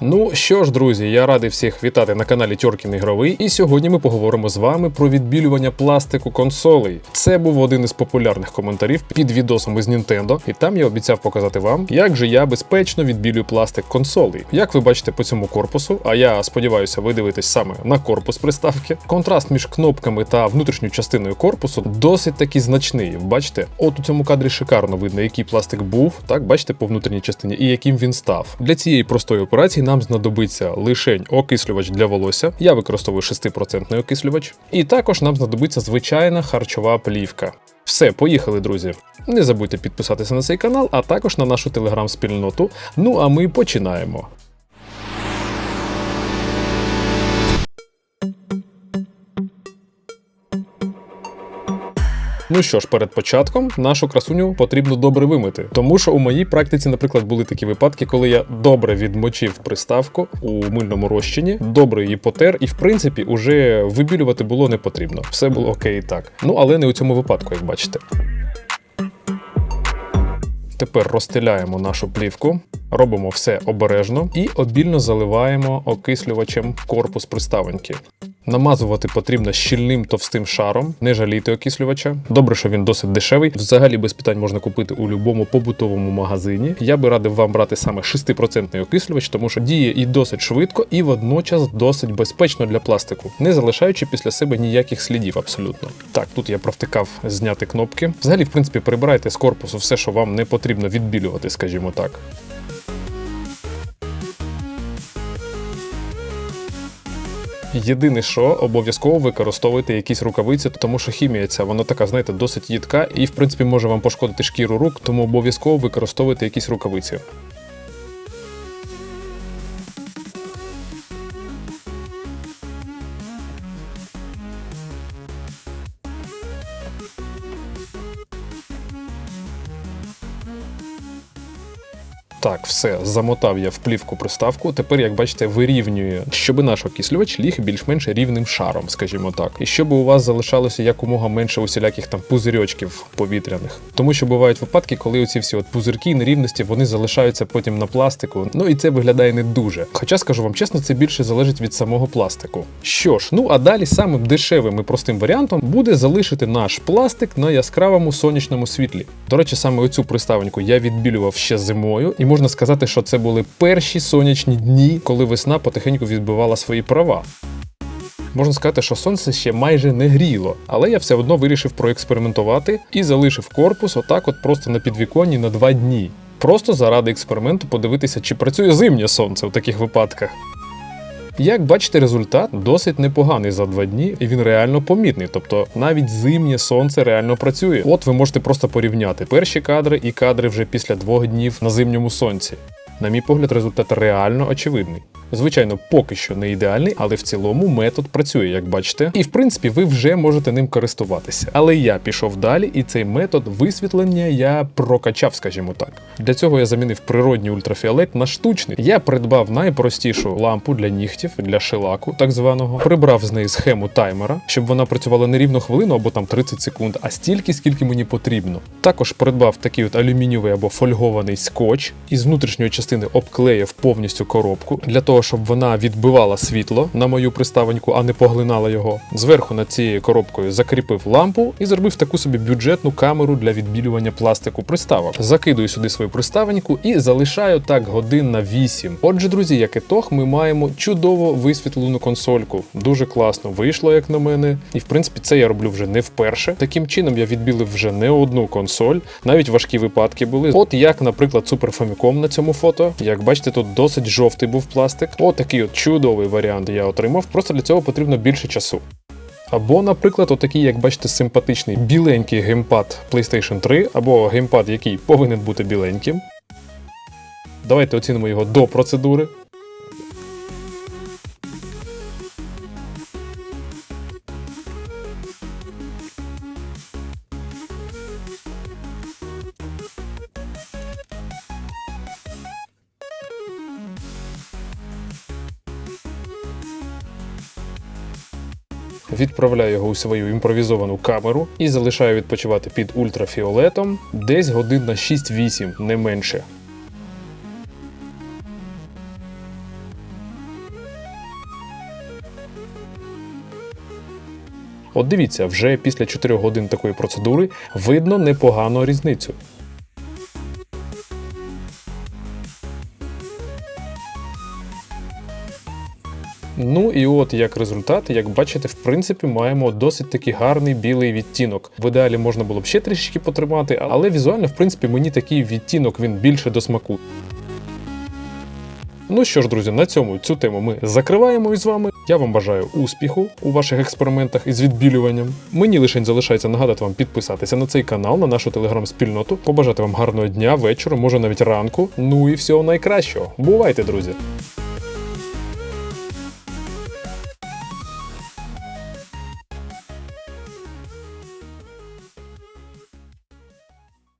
Ну що ж, друзі, я радий всіх вітати на каналі Тьоркін Ігровий. І сьогодні ми поговоримо з вами про відбілювання пластику консолей. Це був один із популярних коментарів під відосом із Nintendo, і там я обіцяв показати вам, як же я безпечно відбілюю пластик консолей. Як ви бачите по цьому корпусу, а я сподіваюся, ви дивитесь саме на корпус приставки. Контраст між кнопками та внутрішньою частиною корпусу досить таки значний. Бачите, от у цьому кадрі шикарно видно, який пластик був, так бачите по внутрішній частині, і яким він став. Для цієї простої операції нам знадобиться лишень окислювач для волосся. Я використовую 6% окислювач. І також нам знадобиться звичайна харчова плівка. Все, поїхали, друзі. Не забудьте підписатися на цей канал, а також на нашу телеграм-спільноту. Ну а ми починаємо. Ну що ж, перед початком нашу красуню потрібно добре вимити. Тому що у моїй практиці, наприклад, були такі випадки, коли я добре відмочив приставку у мильному розчині, добре її потер, і в принципі уже вибілювати було не потрібно. Все було окей і так. Ну але не у цьому випадку, як бачите. Тепер розстеляємо нашу плівку, робимо все обережно і обільно заливаємо окислювачем корпус приставоньки. Намазувати потрібно щільним товстим шаром, не жалійте окислювача. Добре, що він досить дешевий. Взагалі без питань можна купити у будь-якому побутовому магазині. Я би радив вам брати саме 6% окислювач, тому що діє і досить швидко, і водночас досить безпечно для пластику, не залишаючи після себе ніяких слідів абсолютно. Так, тут я провтикав зняти кнопки. Взагалі, в принципі, прибирайте з корпусу все, що вам не потрібно відбілювати, скажімо так. Єдине, що обов'язково використовуйте якісь рукавиці, тому що хімія ця вона така, знаєте, досить їдка і, в принципі, може вам пошкодити шкіру рук, тому обов'язково використовуйте якісь рукавиці. Так, все, замотав я в плівку приставку. Тепер, як бачите, вирівнює, щоб наш окислювач ліг більш-менш рівним шаром, скажімо так. І щоб у вас залишалося якомога менше усіляких там пузирьочків повітряних. Тому що бувають випадки, коли оці всі от пузирки нерівності вони залишаються потім на пластику. Ну і це виглядає не дуже. Хоча скажу вам чесно, це більше залежить від самого пластику. Що ж, ну а далі самим дешевим і простим варіантом буде залишити наш пластик на яскравому сонячному світлі. До речі, саме оцю приставоньку я відбілював ще зимою, і можна сказати, що це були перші сонячні дні, коли весна потихеньку відбивала свої права. Можна сказати, що сонце ще майже не гріло, але я все одно вирішив проекспериментувати і залишив корпус отак, от просто на підвіконні на два дні. Просто заради експерименту подивитися, чи працює зимнє сонце в таких випадках. Як бачите, результат досить непоганий за два дні, і він реально помітний. Тобто навіть зимнє сонце реально працює. От ви можете просто порівняти перші кадри і кадри вже після двох днів на зимньому сонці. На мій погляд, результат реально очевидний. Звичайно, поки що не ідеальний, але в цілому метод працює, як бачите. І в принципі, ви вже можете ним користуватися. Але я пішов далі, і цей метод висвітлення я прокачав, скажімо так. Для цього я замінив природній ультрафіолет на штучний. Я придбав найпростішу лампу для нігтів, для шелаку, так званого. Прибрав з неї схему таймера, щоб вона працювала не рівно хвилину або там 30 секунд, а стільки, скільки мені потрібно. Також придбав такий от алюмінієвий або фольгований скотч із внутрішньої частини обклеїв повністю коробку для того, щоб вона відбивала світло на мою приставоньку, а не поглинала його. Зверху над цією коробкою закріпив лампу і зробив таку собі бюджетну камеру для відбілювання пластику приставок. Закидую сюди свою приставоньку і залишаю так годин на 8. Отже, друзі, як ітог, ми маємо чудово висвітлену консольку. Дуже класно вийшло, як на мене. І в принципі, це я роблю вже не вперше. Таким чином я відбілив вже не одну консоль, навіть важкі випадки були. От як, наприклад, Super Famicom на цьому фото. Як бачите, тут досить жовтий був пластик. Отакий от чудовий варіант я отримав. Просто для цього потрібно більше часу. Або, наприклад, отакий, як бачите, симпатичний біленький геймпад PlayStation 3, або геймпад, який повинен бути біленьким. Давайте оцінимо його до процедури. відправляю його у свою імпровізовану камеру і залишаю відпочивати під ультрафіолетом десь годин на 6-8, не менше. От дивіться, вже після 4 годин такої процедури видно непогану різницю. Ну і от як результат, як бачите, в принципі, маємо досить таки гарний білий відтінок. В ідеалі можна було б ще трішки потримати, але візуально, в принципі, мені такий відтінок він більше до смаку. Ну що ж, друзі, на цьому цю тему ми закриваємо із вами. Я вам бажаю успіху у ваших експериментах із відбілюванням. Мені лише залишається нагадати вам підписатися на цей канал, на нашу телеграм-спільноту, побажати вам гарного дня, вечора, може навіть ранку. Ну і всього найкращого. Бувайте, друзі!